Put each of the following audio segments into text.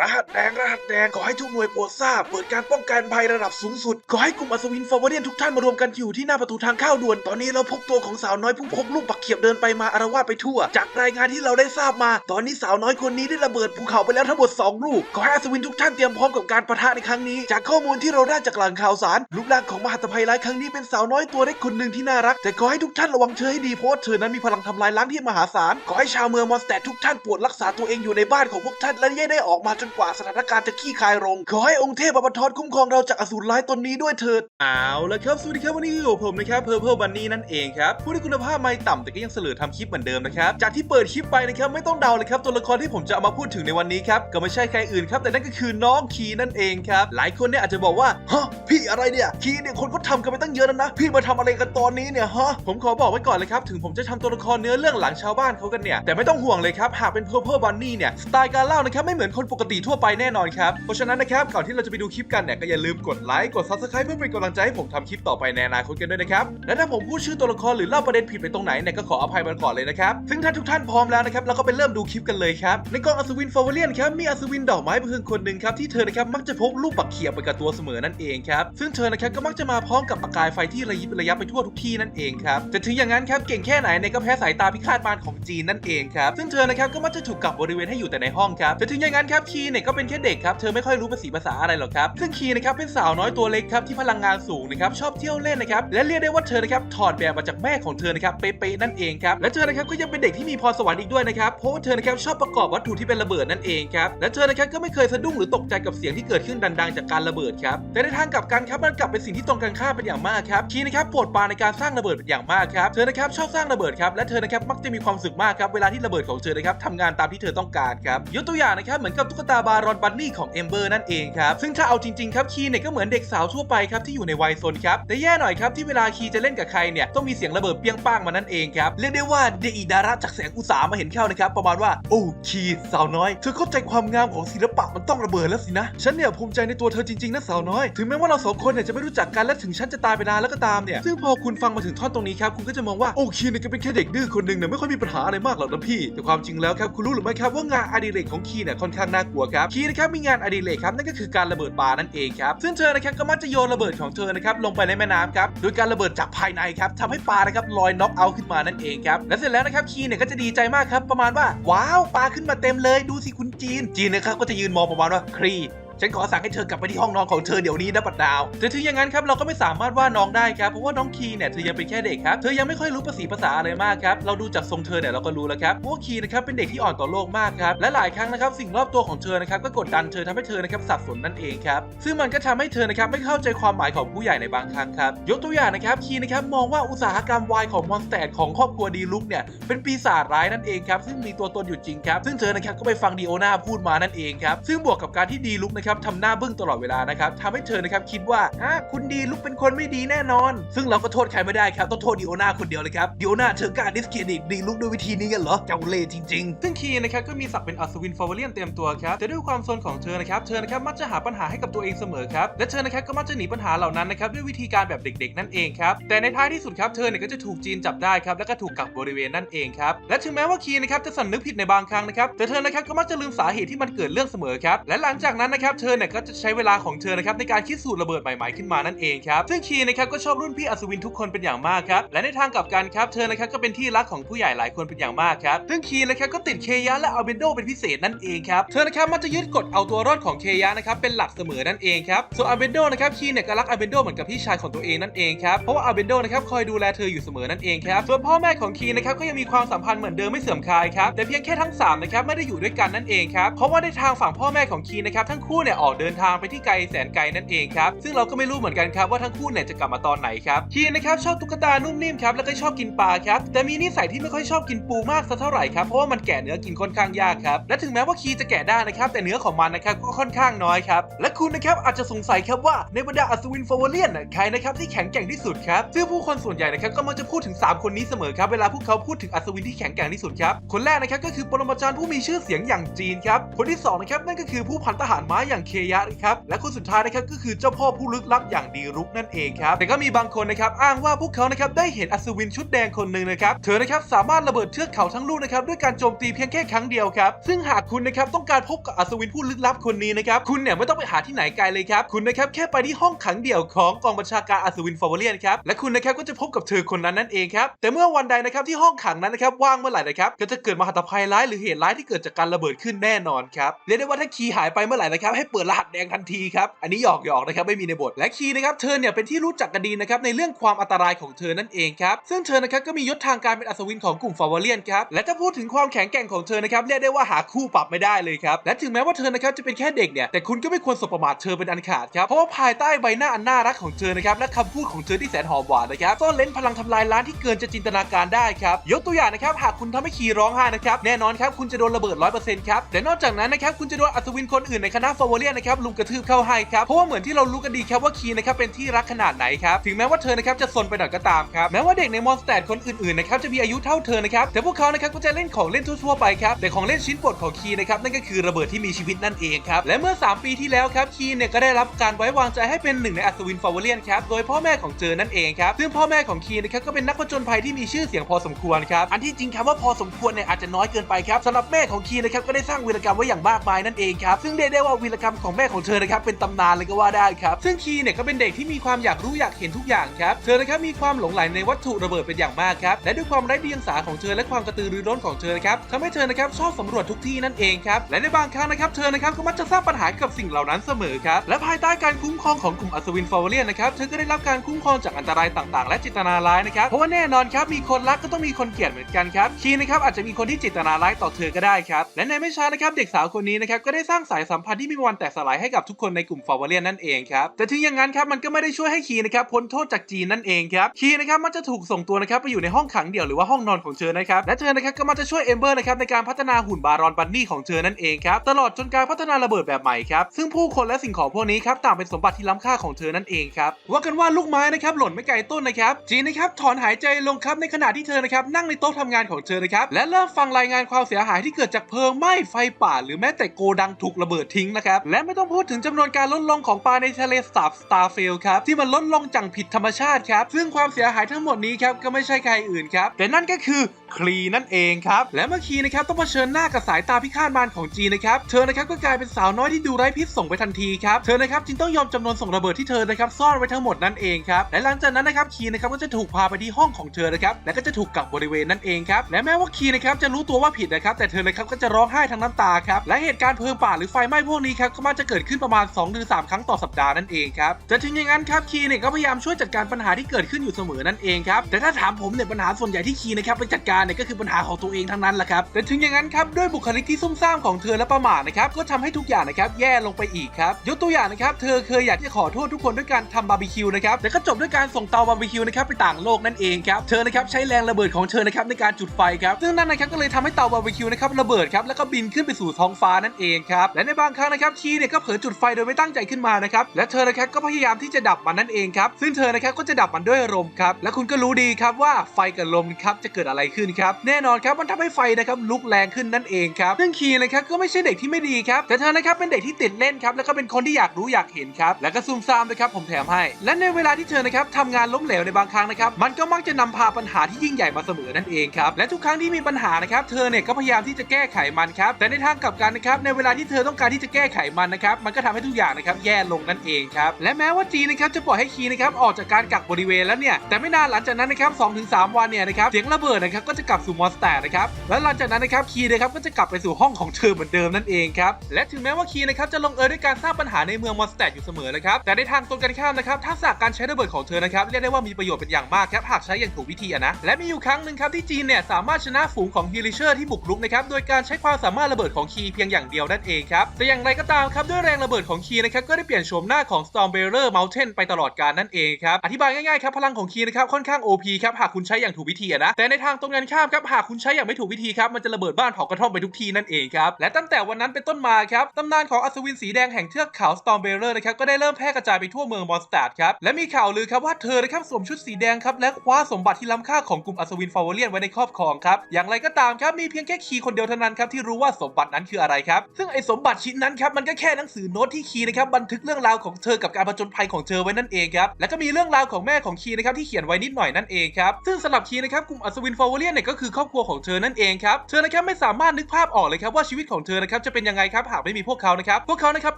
รหัสแดงรหัสแดงขอให้ทุกหน่วยโปรดทราบเปิดการป้องกันภัยระดับสูงสุด ขอให้กลุ่มอัศวินฟอร์เวเรียนทุกท่านมารวมกันอยู่ที่หน้าประตูทางเข้าด่วน ตอนนี้เราพบตัวของสาวน้อยผู้พกลูกปักเขียบเดินไปมาอารวาสไปทั่ว จากรายงานที่เราได้ทราบมา ตอนนี้สาวน้อยคนนี้ได้ระเบิดภูเขาไปแล้วทั้งหมด2ลูก ขอให้อัศวินทุกท่านเตรียมพร้อมกับการปะทะในครั้งนี้ จากข้อมูลที่เราได้จากแหล่งข่าวสารรูปร่างของมหัตภัยร้ายครั้งนี้เป็นสาวน้อยตัวเล็กคนหนึ่งที่น่ารัก แต่ขอให้ทุกท่านระวังเธอให้ดีเพราะเธอนั้นมีพลังทำลายล้างที่มหาศาล ขอให้ชาวเมืองมอนสแตททุกท่านโปรดรักษาตัวเองอยู่ในบ้านของพวกท่านและอย่าได้ออกมาจนกว่าสถานการณ์จะขี้คายลง ขอให้องค์เทพบรรทอนคุ้มครองเราจากอสูรร้ายตนนี้ด้วยเถิด เอาละครับ สวัสดีครับวันนี้อยู่กับผมนะครับ Purple Bunny นั่นเองครับ ผู้ที่คุณภาพไม่ต่ำแต่ก็ยังเสลือทำคลิปเหมือนเดิมนะครับ จากที่เปิดคลิปไปนะครับไม่ต้องเดาเลยครับตัวละครที่ผมจะเอามาพูดถึงในวันนี้ครับก็ไม่ใช่ใครอื่นครับแต่นั่นก็คือน้องคีนั่นเองครับหลายคนเนี่ยอาจจะบอกว่าฮะพี่อะไรเนี่ยคีเนี่ยคนเขาทำกันไปตั้งเยอะแล้วนะ พี่มาทำอะไรกันตอนนี้เนี่ยฮะผมขอบอกไว้ก่อนเลยครับถึงผมจะทำตัวละครเนื้อเรื่องหลังชาวบ้านเขากันเนี่ยแต่ไม่ต้องห่วงเลยครับหากเป็น Purple Bunny เนี่ยสไตล์การเล่านะครับไม่เหมือนคนปกติทั่วไปแน่นอนครับ เพราะฉะนั้นนะครับก่อนที่เราจะไปดูคลิปกันเนี่ยก็อย่าลืมกดไลค์กด Subscribe เพื่อเป็นกำลังใจให้ผมทำคลิปต่อไปในอนาคตกันด้วยนะครับ และถ้าผมพูดชื่อตัวละครหรือเล่าประเด็นผิดไปตรงไหนเนี่ยก็ขออภัยมาก่อนเลยนะครับ ซึ่งถ้าทุกท่านพร้อมแล้วนะครับเราก็ไปเริ่มดูคลิปกันเลยครับ ในกองอัศวินฟอร์เวเลียนครับมีอัศวินดอกไม้เพื่อนคนหนึ่งครับที่เธอนะครับมักจะพกลูกปักเขียบไปกับตัวเสมอนั่นเองครับซึ่งเธอนะครับก็มักจะมาพร้อมกับประกายไฟที่ระยิบระยับไปทั่วทุกที่นั่นเองครับแต่ถึงอย่างนั้นครับเก่งแค่ไหนเนี่ยก็แพ้สายตาพิฆาตมารของจีนนั่นเองครับซึ่งเธอนะครับก็มักจะถูกกับบริเวณให้อยู่แต่ในห้องครับแต่ถึงอย่างนั้นครับคีเนี่ยก็เป็นแค่เด็กครับ เธอไม่ค่อยรู้ภาษีภาษาอะไรหรอกครับ ซึ่งคีนะครับเป็นสาวน้อยตัวเล็กครับที่พลังงานสูงนะครับชอบเที่ยวเล่นนะครับและเรียกได้ว่าเธอนะครับถอดแบบมาจากแม่ของเธอนะครับเป๊ะๆนั่นเองครับและเธอนะครับก็ยังเป็นเด็กที่มีพรสวรรค์อีกด้วยนะครับเพราะว่าเธอนะครับชอบประกอบวัตถุที่เป็นระเบิดนั่นเองครับและเธอนะครับก็ไม่เคยสะดุ้งหรือตกใจกับเสียงที่เกิดขึ้นดังๆ จากการระเบิดครับแต่ในทางกลับกันครับมันกลับเป็นสิ่งที่ตรงกันข้ามเป็นอย่างมากครับคีนะครับโปรดปานในการสร้างระเบิดเป็นอย่างมากครับเธอนะครับชอบสร้างระเบิดครับและเธอนะครับมักจะมีความสุขมากครับเวลาที่ระเบิดของเธอนะครับทำงานตามที่เธอต้องการครับยกตัวอย่างนะครับเหมือนกับตุ๊กตาบารอนบันนี่ของเอมเบอร์นั่นเองครับ ซึ่งถ้าเอาจริงๆครับคีเนี่ยก็เหมือนเด็กสาวทั่วไปครับที่อยู่ในวัยซนครับ แต่แย่หน่อยครับที่เวลาคีจะเล่นกับใครเนี่ยต้องมีเสียงระเบิดเปี้ยงป้างมานั่นเองครับเรียกได้ว่าเดอีดาระจากแสงอุตสามาเห็นเข้านะครับประมาณว่าโอ้คีสาวน้อยเธอเข้าใจความงามของศิลปะมันต้องระเบิดแล้วสินะฉันเนี่ยภูมิใจในตัวเธอจริงๆนะสาวน้อย ถึงแม้ว่าเราสองคนเนี่ยจะไม่รู้จักกันและถึงฉันจะตายไปนานแล้วก็ตามเนี่ยซึ่งพอคุณฟังมาถึงท่อนตรงนี้ครับคุณก็จะมองว่าโอ้คีเนี่ยก็เป็นแค่เด็กดื้อคนหนึ่งเนี่ยไม่ค่อยมีปัญหาอะไรมากหรอกนะพี่ แต่ความจริงแล้วครับคุณรู้หรือไม่ครับว่างานอดิเรกของคีเนี่ยค่อนข้างน่ากลัวครับคีนะครับมีงานอดิเรกครับนั่นก็คือการระเบิดปลานั่นเองครับซึ่งเธอนะครับก็มักจะโยนระเบิดของเธอนะครับลงไปในแม่น้ำครับโดยการระเบิดจากภายในครับทำให้ปลานะครับลอยน็อกเอาขึ้นมานั่นเองครับและเสร็จแล้วนะครับคีเนี่ยก็จะดีใจมากครับประมาณว่าว้าวปลาขึ้นมาเต็มเลยดูสิคุณจีนจีนนะครับก็จะยืนมองประมาณว่าครี ฉันขอสั่งให้เธอกลับไปที่ห้องนอนของเธอเดี๋ยวนี้นะปัดดาวแต่ถึงอย่างนั้นครับเราก็ไม่สามารถว่าน้องได้ครับเพราะว่าน้องคีเนี่ยเธอยังเป็นแค่เด็กครับเธอยังไม่ค่อยรู้ภาษีภาษาอะไรมากครับเราดูจากทรงเธอเนี่ยเราก็รู้แล้วครับว่าคีนะครับเป็นเด็กที่อ่อนต่อโลกมากครับและหลายครั้งนะครับสิ่งรอบตัวของเธอนะครับก็กดดันเธอทำให้เธอนะครับสับสนนั่นเองครับซึ่งมันก็ทำให้เธอนะครับไม่เข้าใจความหมายของผู้ใหญ่ในบางครั้งครับยกตัวอย่างนะครับคีนะครับมองว่าอุตสาหกรรมวายของมอนสเตดของครอบครัวดีลุกเนี่ยเป็นปีศาจร้ายนั่นเองครับซึ่งมีตัวตนอยู่จริงครับซึ่งเธอนะครับก็ไปฟังดีโอนาพูดมานั่นเองครับซึ่งบวกกับการที่ดีลุกนะครับทำหน้าบึ้งตลอดเวลานะครับทำให้เธอนะครับคิดว่าฮะคุณดีลุกเป็นคนไม่ดีแน่นอน ซึ่งเราก็โทษใครไม่ได้ครับต้องโทษดีโอนาคนเดียวเลยครับดีโอนาเธอกล้าดิสเครดิตดีลุกด้วยวิธีนี้กันเหรอเจ้าเล่จริงๆ ซึ่งคีนะครับก็มีศักดิ์เป็นอัศวินฟอร์เวเลียนเต็มตัวครับแต่ด้วยความซนของเธอนะครับเธอนะครับมักจะหาปัญหาให้กับตัวเองเสมอครับและเธอนะครับก็มักจะหนีปัญหาเหล่านั้นนะครับด้วยวิธีการแบบเด็ก ๆ นั่นเองครับแต่ในท้ายที่สุดครับเธอเนี่ยก็จะถูกจีนจับได้ครับแล้วก็ถูกกักบริเวณนั่นเองครับและถึงแม้ว่าคีนะครับจะสำนึกผิดในบางครั้งนะครับแต่เธอนะครับก็มักจะลืมสาเหตุที่มันเกิดเรื่องเสมอครับและหลังจากนั้นนะครับเธอเนี่ยก็จะใช้เวลาของเธอนะครับในการคิดสูตรระเบิดใหม่ๆขึ้นมานั่นเองครับซึ่งคีนะครับก็ชอบรุ่นพี่อัศวินทุกคนเป็นอย่างมากครับและในทางกลับกันครับเธอนะครับก็เป็นที่รักของผู้ใหญ่หลายคนเป็นอย่างมากครับซึ่งคีนะครับก็ติดเคยะและอัลเบนโดเป็นพิเศษนั่นเองครับเธอนะครับมักจะยึดกฎเอาตัวรอดของเคยะนะครับเป็นหลักเสมอนั่นเองครับส่วนอัลเบนโดนะครับคีเนี่ยก็รักอัลเบนโดเหมือนกับพี่ชายของตัวเองนั่นเองครับเพราะว่าอัลเบนโดนะครับคอยดูแลเธออยู่เสมอนั่นเองครับส่วนพ่อแม่ของคีนะครับก็ยังมีความสัมพันธ์เหมือนเดิมไม่เสื่อมคลายครับแต่เพียงแค่ทั้งสามนะครับไม่ได้อยู่ด้วยกันนั่นเองครับเพราะว่าในทางฝั่งพ่อแม่ของคีนะครับทั้งคู่เนี่ยออกเดินทางไปที่ไกลแสนไกลนั่นเองครับ ซึ่งเราก็ไม่รู้เหมือนกันครับว่าทั้งคู่เนี่ยจะกลับมาตอนไหนครับคีนะครับชอบตุ๊กตานุ่มนิ่มครับแล้วก็ชอบกินปลาครับแต่มีนิสัยที่ไม่ค่อยชอบกินปูมากสักเท่าไหร่ครับเพราะว่ามันแกะเนื้อกินค่อนข้างยากครับและถึงแม้ว่าคีจะแกะได้นะครับแต่เนื้อของมันนะครับก็ค่อนข้างน้อยครับและคุณนะครับอาจจะสงสัยครับว่าในบรรดาอัศวินฟอร์เลียนใครนะครับที่แข็งแกร่งที่สุดครับซึ่งผู้คนส่วนใหญ่นะครับก็มักจะพูดถึง 3 คนนี้เสมอครับเวลาพวกเขาพูดถึงอัศวินที่แข็งแกร่งที่สุดครับคนแรกนะครับก็คือปรมาจารย์ผู้มีชื่อเสียงอย่างจีนครับคนที่สองนะครับนั่นก็คือผู้พันทหารม้าอย่างอย่างเคยะครับและคนสุดท้ายนะครับก็คือเจ้าพ่อผู้ลึกลับอย่างดีรุกนั่นเองครับแต่ก็มีบางคนนะครับอ้างว่าพวกเขานะครับได้เห็นอัศวินชุดแดงคนหนึ่งนะครับเธอนะครับสามารถระเบิดเทือกเขาทั้งลูกนะครับด้วยการโจมตีเพียงแค่ครั้งเดียวครับซึ่งหากคุณนะครับต้องการพบกับอัศวินผู้ลึกลับคนนี้นะครับคุณเนี่ยไม่ต้องไปหาที่ไหนไกลเลยครับคุณนะครับแค่ไปที่ห้องขังเดี่ยวของกองบัญชาการอัศวินฟอร์เวเลียนครับและคุณนะครับก็จะพบกับเธอคนนั้นนั่นเองครับแต่เมื่อวันใดนะครับที่ห้องขังนั้นนะครับว่างเมื่อไหร่นะครับก็จะเกิดมหันตภัยร้ายหรือเหตุร้ายที่เกิดจากการระเบิดขึ้นแน่นอนครับเรียกได้ว่าถ้าคีย์หายไปเมื่อไหร่นะครับให้เปิดรหัสแดงทันทีครับ อันนี้หยอกหยอกๆนะครับไม่มีในบท และคีนะครับเธอเนี่ยเป็นที่รู้จักกันดีนะครับในเรื่องความอันตรายของเธอนั่นเองครับ ซึ่งเธอนะครับก็มียศทางการเป็นอัศวินของกลุ่มฟาวเลียนครับ และถ้าพูดถึงความแข็งแกร่งของเธอนะครับเรียกได้ว่าหาคู่ปรับไม่ได้เลยครับ และถึงแม้ว่าเธอนะครับจะเป็นแค่เด็กเนี่ยแต่คุณก็ไม่ควรสบประมาทเธอเป็นอันขาดครับ เพราะว่าภายใต้ใบหน้าอันน่ารักของเธอนะครับและคำพูดของเธอที่แสนหอมหวานนะครับซ่อนเล้นพลังทำลายล้างที่เกินจะจินตนาการได้ครับยกตัวอย่างนะครับหากคุณทำให้คีร้องไห้นะครับแน่นอนครับคุณจะโดนระเบิด100%ครับแต่นอกจากนั้นนะครับคุณจะโดนอัศวินคนอื่นในคณะฟาวเลียนนะครับลุมกระทืบเข้าให้ครับเพราะว่าเหมือนที่เรารู้กันดีครับว่าคีนะครับเป็นที่รักขนาดไหนครับถึงแม้ว่าเธอนะครับจะซนไปหน่อยก็ตามครับแม้ว่าเด็กในมอนสเตดคนอื่นๆนะครับจะมีอายุเท่าเธอนะครับแต่พวกเขานะครับก็จะเล่นของเล่นทั่วๆไปครับแต่ของเล่นชิ้นโปรดของคีนะครับนั่นก็คือระเบิดที่มีชีวิตนั่นเองครับและเมื่อ 3 ปีที่แล้วครับคีเนี่ยก็ได้รับการไว้วางใจให้เป็นหนึ่งในอัศวินฟาวเลียนครับโดยพ่อแม่ของเจอนั่นเองครับซึ่งพ่อแม่ของคีนะครับก็เป็นนักผจญภัยที่มีชื่อเสียงพอสมควรครับอันที่จริงคำว่าพอสมควรเนี่ยอาจจะน้อยเกินไปครับสำหรับแม่ของคีนะครับก็ได้สร้างวีรกรรมไว้อย่างมากมายนั่นเองครับซึ่งเรียกได้ว่าวีรกรรมของแม่ของเธอนะครับเป็นตำนานเลยก็ว่าได้ครับ ซึ่งคีเนี่ยก็เป็นเด็กที่มีความอยากรู้อยากเห็นทุกอย่างครับเธอนะครับมีความหลงใหลในวัตถุระเบิดเป็นอย่างมากครับและด้วยความไร้เดียงสาของเธอและความกระตือรือร้นของเธอนะครับทำให้เธอนะครับชอบสำรวจทุกที่นั่นเองครับและในบางครั้งนะครับเธอนะครับก็มักจะสร้างปัญหากับสิ่งเหล่านั้นเสมอครับและภายใต้การคุ้มครองของกลุ่มอัศวินฟาวเลียนนะครับเธอก็ได้รับการคุ้มครองจากอันตรายต่างๆ และจิตนาร้ายนะครับเพราะว่าแน่นอนครับมีคนรักก็ต้องมีคนเกลียดเหมือนกันครับคีนะครับอาจจะมีคนที่จิตนาร้ายต่อเธอก็ได้ครับและในไม่ช้านะครับเด็กสาวคนนี้นะครับก็ได้สร้างสายสัมพันธ์ที่มมีวันแตกสลายให้กับทุกคนในกลุ่มฟาวเลียนนั่นเองครับแต่ถึงอย่างนั้นครับมันก็ไม่ได้ช่วยให้คีนะครับพ้นโทษจากจีนนั่นเองครับคีนะครับมันจะถูกส่งตัวนะครับไปอยู่ในห้องขังเดี่ยวหรือว่าห้องนอนของเธอนะครับและเธอนะครับก็มันจะช่วยเอมเบอร์นะครับในการพัฒนาหุ่นบารอนบันนี่ของเธอนั่นเองครับตลอดจนการพัฒนาระเบิดแบบใหม่ครับซึ่งผู้คนและสิ่งของพวกนี้ครับต่างเป็นสมบัติที่ล้ำค่าของเธอนั่นเองครับว่ากันว่าลูกไม้นะครับหล่นไม่ไกลต้นนะครับจีนนะครับถอนหายใจลงครับในขณะที่เธอนะครับนั่งในโต๊ะทำงานของเธอนะครับและเริ่มฟังรายงานความเสียหายที่เกิดจากเพลิงไหม้ไฟป่า หรือแม้แต่โกดังถูกระเบิดทิ้งนะครับและไม่ต้องพูดถึงจำนวนการลดลงของปลาในทะเลสาบสตาร์เฟลครับที่มันลดลงจังผิดธรรมชาติครับ ซึ่งความเสียหายทั้งหมดนี้ครับก็ไม่ใช่ใครอื่นครับ แต่นั่นก็คือคลีนั่นเองครับ และเมื่อคีนะครับต้องเผชิญหน้ากับสายตาพิฆาตมารของจีนะครับเธอนะครับก็กลายเป็นสาวน้อยที่ดูไร้พิษส่งไปทันทีครับเธอนะครับจึงต้องยอมจำนวนส่งระเบิดที่เธอนะครับซ่อนไว้ทั้งหมดนั่นเองครับและหลังจากนั้นนะครับคีนะครับก็จะถูกพาไปที่ห้องของเธอนะครับและก็จะถูกกักบริเวณนั่นเองครับและแม้ว่าคีนะครับจะรู้ตัวว่าผิดนะครับแต่เธอนะครับก็จะร้องไห้ทั้งน้ำตาครับและเหตุการณ์เพลิงป่าหรือไฟไหม้พวกนี้ครับก็มักจะเกิดขึ้นประมาณ2หรือ3ครั้งต่อสัปดาห์นั่นเองครับแต่ถึงอย่างนั้นครับคีเนี่ยก็พยายามช่วยจัดการปัญหาที่เกิดขึ้นอยู่เสมอนั่นเองครับแต่ถ้าถามผมเนี่ยปัญหาส่วนใหญ่ที่คีนะครับไปจัดการเนี่ยก็คือปัญหาของตัวเองทั้งนั้นแหละครับแต่ถึงอย่างนั้นครับด้วยบุคลิกที่ซุ่มซ่ามของเธอและประมาทนะครับก็ทำให้ทุกอย่างนะครับแย่ลงไปอีกครับยกตัวอย่างนะครับเธอเคยอยากจะขอโทษทุกคนด้วยการทำบาร์บีคิวนะครับแต่ก็จบด้วยการส่งเตาบาร์บีคิวนะครับไปต่างโลกนั่นเองครับเธอนะครับใช้แรงระเบิดของเธอนะครับในการจุดไฟครับซึ่งนั่นนะครับก็เลยทำให้เตาบาร์บีคิวนะครับระเบิดครับแล้วก็บินขึ้นไปสู่ท้องฟ้านั่นเองครับและในบางครั้งนะครับคีเนี่ยก็เผลอจุดไฟโดยไม่ตั้งใจขึ้นมานะครับและเธอนะครับก็พยายามที่จะดับมันนั่นเองครับซึ่งเธอนะครับก็จะดับมันด้วยลมครับและคุณก็รู้ดีครับว่าไฟกับลมครับจะเกิดอะไรขึ้นครับแน่นอนครับมันทำให้ไฟนะครับลุกแรงขึ้นนั่นเองครับซึ่งคีนะครับก็ไม่ใช่เด็กที่ไม่ดีครับแต่เธอนะครับเป็นเด็กที่ติดเล่นครับแล้วก็เป็นคนที่อยากรู้อยากเห็นครับแล้วก็ซุ่มซ่ามด้วยครับผมแถมให้ และในเวลาที่เธอนะครับทำงานล้มเหลวในบางครั้งนะครับมันก็มักจะนำพาปัญหาที่ยิ่งใหญ่มาเสมอนั่นเองครับและทุกครั้งที่มีปัญหานะครับเธอเนี่ยก็พยายามที่จะแก้ไขมันครับแต่ในทางกลับกันนะครับในเวลาที่เธอต้องการที่จะแก้ไขมันนะครับมันก็ทำให้ทุกอย่างนะครับแย่ลงนั่นเองครับและแม้ว่าจีนะครับจะปล่อยให้คีนะครับออกจากการกักบริเวณแล้วเนี่ยแต่ไม่นานหลังจากนั้นนะครับ2-3วันเนี่ยนะครับเสียงระเบิดนะครับก็จะกลับสู่มอนสเตอร์นะครับ และหลังจากนั้นนะครับคีนะครับก็จะกลับไปสู่ห้องของเธอเหมือนเดิมนั่นเองครับ และถึงแม้ว่าคีนะครับจะลงเอยด้วยการสร้างปัญหาในเมืองมอนสเตอร์อยู่เสมอนะครับแต่ในทางตรงกันข้ามนะครับทักษะการใช้ระเบิดของเธอนะครับเรียกได้ว่ามีประโยชน์เป็นอย่างมากครับหากใช้อย่างถูกวิธีนะและมีอยู่ครั้งหนึ่งครับที่จีนเนี่ยสามารถชนะฝูงของฮิลิเชอร์ที่บุกรุกนะครับโดยการใช้ความสามารถระเบิดของคีเพียงอย่างเดียวนั่นเองครับแต่อย่างไรก็ตามครับด้วยแรงระเบิดของคีนะครับก็ได้เปลี่ยนโฉมหน้าของ Stormbearer Mountain ไปตลอดกาลนั่นเองครับอธิบายง่ายๆครับพลังของคีนะครับค่อนข้าง OP ครับหากคุณใช้อย่างถูกวิธีนะแต่ในทางตรงกันข้ามครับหากคุณใช้อย่างไม่ถูกวิธีครับมันจะระเบิดบ้านเผากระท่อมไปทุกทีนั่นเองครับและตั้งแต่วันนั้นเป็นต้นมาครับตำนานของอัศวินสีแดงแห่งเทือกเขาสตอมเบเรอร์นะครับก็ได้เริ่มแพร่กระจายไปทั่วเมืองมอนสตาร์ดครับและมีข่าวลือครับว่าเธอนะครับสวมชุดสีแดงครับและคว้าสมบัติที่ล้ำค่าของกลุ่มอัศวินฟาวเลียนไว้ในครอบครองครับอย่างไรก็ตามครับมีเพียงแค่คีคนเดียวเท่านั้นครับที่รู้ว่าสมบัตินั้นคืออะไรครับซึ่งไอ้สมบัติชิ้นนั้นครับมันก็แค่หนังสือโน้ตที่คีนะครับบันทึกเรื่องราวของเธอกับการผจญภัยของเธอไว้นั่นเองครับและก็มีเรื่องราวของแม่ของคีนะครับที่เขียนไว้นิดหน่อยนั่นเองครับซึ่งสำหรับคีนะครับกลุ่มอัศวินฟาวเลียนเนี่ยก็คือครอบครัวของเธอนั่นเองครับเธอนะครับไม่สามารถนึกภาพออกเลยครับว่าชีวิตของเธอนะครับจะเป็นยังไงครับหากไม่มีพวกเขานะครับพวกเขานะครับ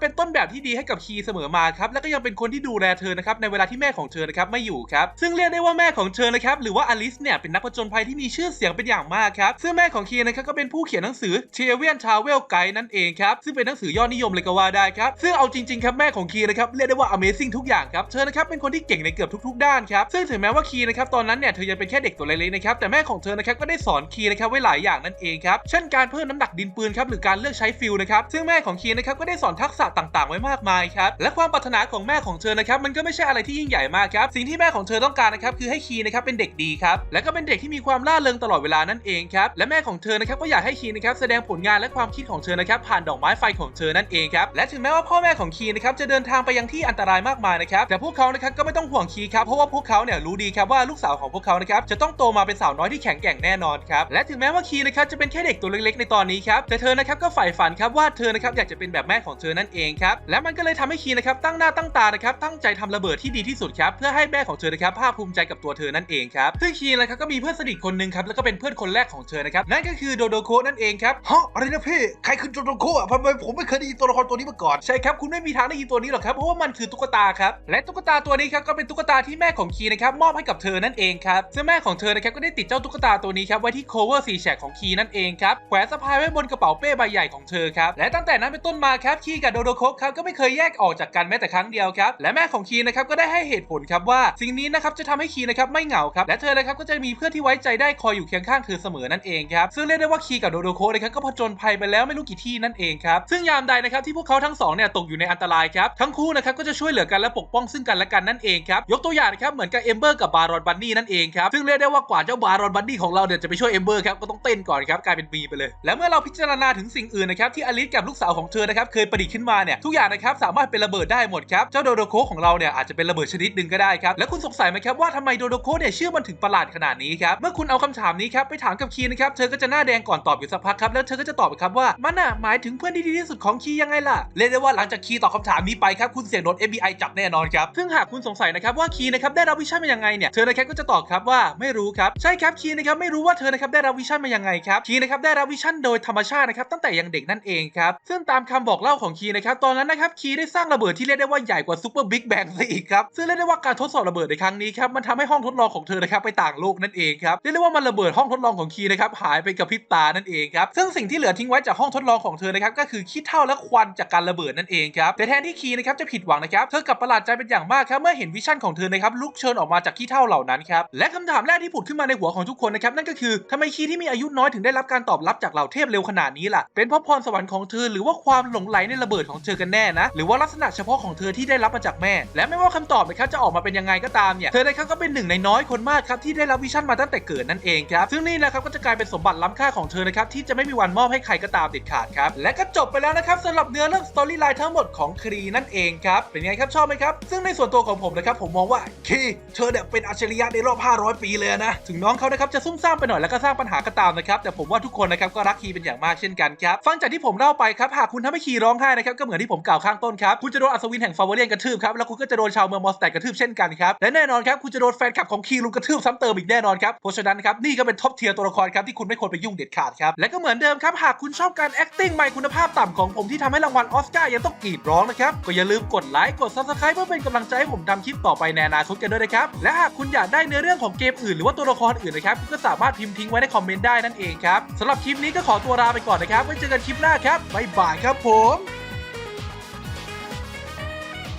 เป็นต้นแบบที่ดีให้กับคีเสมอมาครับและก็ยังเป็นคนที่ดูแลเธอนะครับในเวลาที่แม่ของเธอนะครับไม่อยู่ครับซึ่งเรียกได้ว่าแม่ของเธอนะครับหรือว่าอลิสเนี่ยเป็นนักผจญภัยที่มีชื่อเสียงเป็นอย่างมากครับซึ่งแม่ของคีนะครับก็เป็นผู้เขียนหนังสือ t r a v e l Travel Guide นั่นเองครับซึ่งเป็นหนังสือยอดนิยมเลยก็ว่าได้ครับซึ่งเอาจริงๆครับแม่ของคีนะครับเรียกได้ว่า Amazing ทุกอย่างครับเธอนะครับเป็นคนที่เก่งในเกือบทุก ๆ ด้านครับซึ่งถึงแม้ว่าคีนะครับตอนนั้นเนี่ยเธอยังเป็นแค่เด็กตัวเล็กๆนะครับแต่แม่ของเธอนะครับก็ได้สอนคีนะครับไว้หลายอย่างนั่นเองครับเช่นการเพิ่มน้ำหนักดินปืนครับหรือการเลือกใช้ฟิลนะครับซึ่งแม่ของคีนะครับก็ได้สอนทักษะต่างๆ ไว้มากมายครับและความปรารถนาของแม่ของเธอนะครับมันก็ไม่ใช่อะไรที่ยิ่งใหญ่มากครับสิ่งที่แม่ของเธอต้องการนะครับคือให้คีนะครับเป็นเด็กดีครับและก็เป็นเด็กที่มีความล่าเริงตลอดเวลานั่นเองครับและแม่ของเธอนะครับก็อยากให้คีนะครับแสดงผลงานและความคิดของเธอนะครับผ่านดอกไม้ไฟของเธอนั่นเองครับและถึงแม้ว่าพ่อแม่ของคีนะครับจะเดินทางไปยังที่อันตรายมากมายนะครับแต่พวกเขานะครับก็ไม่ต้องห่วงคีครับเพราะว่าพวกเขาเนี่ยรู้ดีครับว่าลูกสาวของพวกเขานะครับจะต้องโตมาเป็นสาวน้อยที่แข็งแกร่งแน่นอนครับ และถึงแม้ว่าคีย์นะครับจะเป็นแค่เด็กตัวเล็กๆ ในตอนนี้ครับ แต่เธอนะครับก็ใฝ่ฝันครับว่าเธอนะครับอยากจะเป็นแบบแม่ของเธอนั่นเองครับ และมันก็เลยทำให้คีย์นะครับตั้งหน้าตั้งตานะครับตั้งใจทำระเบิดที่ดีที่สุดครับเพื่อให้แม่ของเธอนะครับภาคภูมิใจกับตัวเธอนั่นเองครับซึ่งคีย์นะครับก็มีเพื่อนสนิทคนหนึ่งครับแล้วก็เป็นเพื่อนคนแรกของเธอนะครับนั่นก็คือโดโดโคะนั่นเองครับฮะอะไรนะพี่ใครคือโจโจโกะทำไมผมไม่เคยได้ยินตัวละครตัวนี้มาก่อนใช่ครับคุณไม่มีทางได้ยินตัวนี้หรอกครับเพราะว่ามันคือตุ๊กตาครับและตุ๊กตาตัวนี้ครับก็เป็นตุ๊กตาที่แม่ของคีนะครับมอบให้กับเธอนั่นเองครับซึ่งแม่ของเธอนะครับก็ได้ติดเจ้าตุ๊กตาตัวนี้ครับไว้ที่ cover สีแฉกของคีนั่นเองครับแขวนสะพายไว้บนกระเป๋าเป้ใบใหญ่ของเธอครับและตั้งแต่นั้นเป็นต้นมาครับคีกับโดโดโคกครับก็ไม่เคยแยกออกจากกันแม้แต่ครั้งเดียวครับและแม่ของคีนะครับก็ได้ให้เหตุผลครับว่า สิ่งนี้นะครับจะทำให้คีนะครับไม่เหงาครับและเธอนะครับก็จะมีเพื่อนที่ไว้ใจได้คอยอยู่เคียงข้างเธอเสมอนั่นเองครับซึ่งเรียกได้ว่าคีกับโดโดโคนะครับก็ผจญภัยไปแล้วไม่รู้กี่ที่นั่นเองครับซึ่งยามใดนะครับที่พวกเขาทั้งสองเนี่ยตกอยู่ในอันตรายครับทั้งคู่นะครับก็จะช่วยเหลือกันและปกป้องซึ่งกันและกันนั่นเองครับยกตัวอย่างนะครับเหมือนกับเอมเบอร์กับบารอนบันนี่นั่นเองครับซึ่งเรียกได้ว่ากว่าเจ้าบารอนบันนี่ของเราเนี่ยจะไปช่วยเอมเบอร์ครับก็ต้องเต้นก่อนครับกลายเป็นมีไปเลย และเมื่อเราพิจารณาถึงสิ่งอื่นนะครับที่อลิสกับลูกสาวของเธอนะครับเคยประดิษฐ์ขึ้นมาเนี่ยทุกอย่างนะครับสามารถเป็นระเบิดได้หมดครับเจ้าโดโดโคของเราเนี่ยอาจจะเป็นระเบิดชนิดหนึ่งก็ได้ครับและคุณสงสัยไหมครับว่าทำไมโดโดโคเนี่ยชื่อมันถึงประหลาดขนาดนี้ครับเมื่อคุณเอาคำถามนี้ครับไปถามกับคีนะครับเธอก็จะหน้าแดงก่อนตอบอยู่สักพักครับแล้วเธอก็จะตอบครับว่ามันน่ะหมายถึงเพื่อนที่ดีที่สุดของคียังไงล่ะเรียกได้ว่าหลังจากคีตอบคำถามนี้ไปครับคุณเสี่ยงโดน FBI จับแน่นอนครับซึ่งหากคุณสงสัยนะครับว่าคีนะครับได้รับวิชั่นมายังไงเนี่ยเธอนะครับก็จะตอบครับว่าไม่รู้ครับใช่ครับคีนะครับไม่รู้ว่าเธอนะครับได้รับวิชั่นมายังไงครับคีนะครับได้รับวิชั่นโดยธรรมชาตินะครับตั้งแต่ยังเด็กนั่นเองครับซึ่งตามคำบอกเล่าของคีนะครับตอนนั้นนะครับคีได้สร้างระเบิดที่เรียกได้ว่าใหญ่กว่าซูเปอร์บิ๊กแบงซะอีกครับซึ่งเรียกได้ว่าการทดสอบระเบิดในครั้งนี้ครับมันทำให้ห้องทดลองของเธอนะครับไปต่างโลกนั่นเองครับเรียกได้ว่ามันระเบิดห้องทดลองของคีนะครับหายไปกับพริบตานั่นเองครับซึ่งสิ่งที่เหลือทิ้งไว้จากห้องทดลองของเธอนะครับก็คือขี้เถ้าและควันจากการระเบิดนั่นเองครับแต่แทนที่คีนะครับจะผิดหวังนะครับเธอกลับประหลาดใจเป็นอย่างมากครับเมื่อเห็นวิชั่นของเธอนะครับลุกเชิญออกมาจากขี้เถ้าเหล่านั้นครับและคำถามแรกที่ผุดขึ้นมาในหัวของทุกคนนะครับนั่นก็คือทำไมคีที่มีอายุน้อยถึงได้รับการตอบรับจากเหล่าเทพเร็วขนาดนี้ล่ะ เป็นเพราะพรสวรรค์ของเธอหรือว่าความหลงไหลในระเบิดของเธอกันแน่นะ หรือว่าลักษณะเฉพาะของเธอที่ได้รับมาจากแม่ และไม่ว่าคำตอบนะครับจะออกมาเป็นยังไงก็ตามเนี่ย เธอนะครับก็เป็นหนึ่งในน้อยคนมากครับที่ได้รับวิชั่นมาตั้งแต่เกิดนั่นเองครับ ซึ่งนี่นะครับก็จะกลายเป็นสมบัติล้ำค่าของเธอนะครับที่จะไม่มีวันมอบให้ใครก็ตามเด็ดขาดครับ และก็จบไปแล้วนะครับสำหรับเนื้อเรื่องสตอรี่ไลน์ทั้งหมดของครีนั่นเองครับเป็นไงครับชอบไหมครับซึ่งในส่วนตัวของผมนะครับผมมองว่าคีเธอเนี่ยเป็นอัจฉริยะในรอบ 500 ปีเลยนะถึงน้องเขานะครับจะซุ่มซ่ามไปหน่อยแล้วก็สร้างปัญหาก็ตามนะครับแต่ผมว่าทุกคนนะครับก็รักคีเป็นอย่างมากเช่นกันครับฟังจากที่ผมเล่าไปครับหากคุณทำให้คีร้องไห้นะครับก็เหมือนที่ผมกล่าวข้างต้นครับคุณจะโดนอัศวินแห่งฟาวเวเรียนกระทืบครับแล้วคุณก็จะโดนชาวเมืองมอสแตกกระทืบเช่นกันครับและแน่นอนครับคุณจะโดนแฟนคลับของคีลุมกระทืบซ้ำเติมอีกแน่นอนครับเพราะฉะนั้นครับนี่ก็เป็นท็อปเทียร์ตัวละครครับที่คุณไม่ควรไปยุ่งเด็ดขาดครับและก็เหมือนเดิมครับหากคุณชอบการ acting ใหม่คุณภาพต่ำของผมที่ทำให้รางวัลออสการ์ยังต้องกรีดร้องนะครับก็อย่าลืมกดไลค์กด subscribe เพื่อเป็นกำลังใจให้ผมทำคลิปต่อไปในอนาคตกันด้วยนะครับและหากคุณอยากได้เนื้อเรื่องของเกมอื่นหรือว่าตัวละครอื่นนะครับก็สามารถพิมพ์ทิ้งไว้ในคอมเมนต์ได้นั่นเองครับสำหรับคลิปนี้ก็ขอตัวลาไปก่อนนะครับไว้เจอกันคลิปหน้าครับบ๊ายบายครับผม